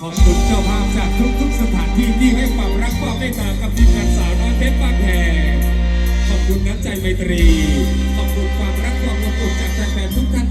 ขอบคุณเจ้าภาพจากทุกๆสถานที่ที่ให้ความรักความเมตตากับทีมงานสาวน้อยเพชรบ้านแพงขอบคุณน้ำใจไมตรี ขอบคุณความรักความอบอุ่นจากแฟนๆทุกท่าน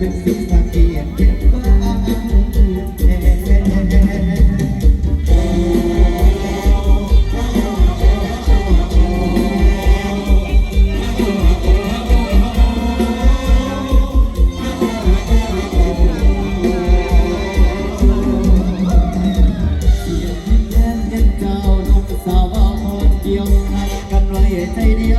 เป็นสิ่งที่เปลี่ยนไปใจดี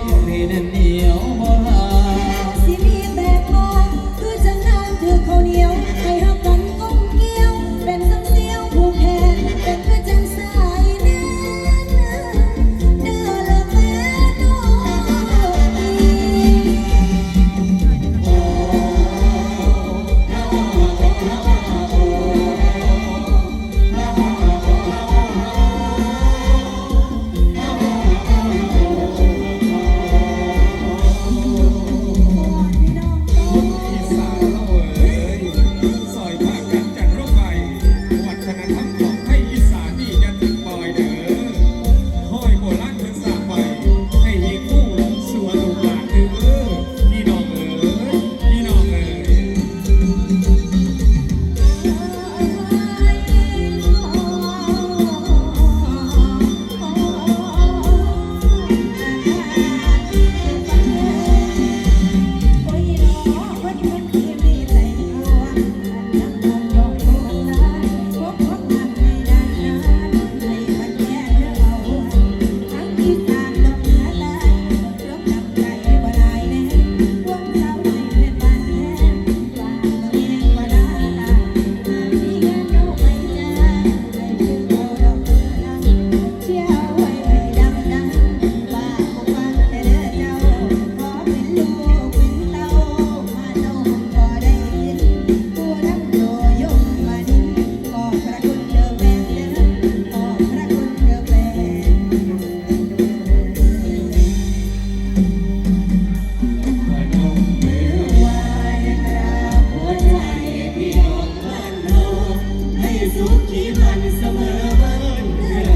ทันเสมอบ้าน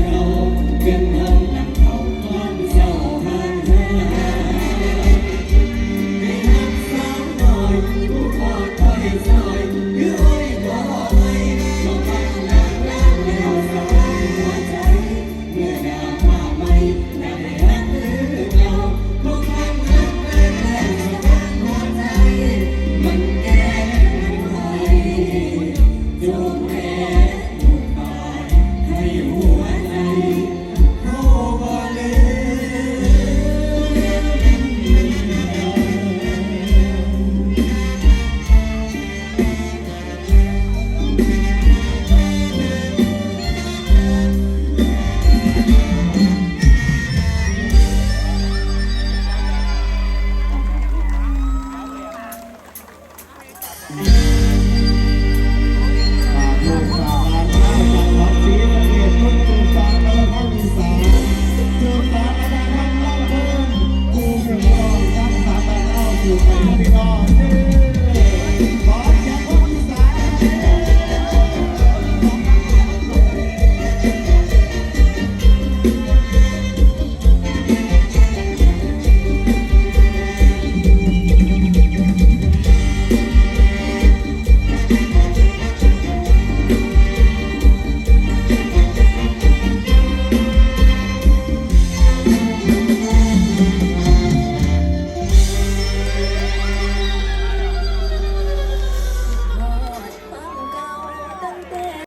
เราเกิน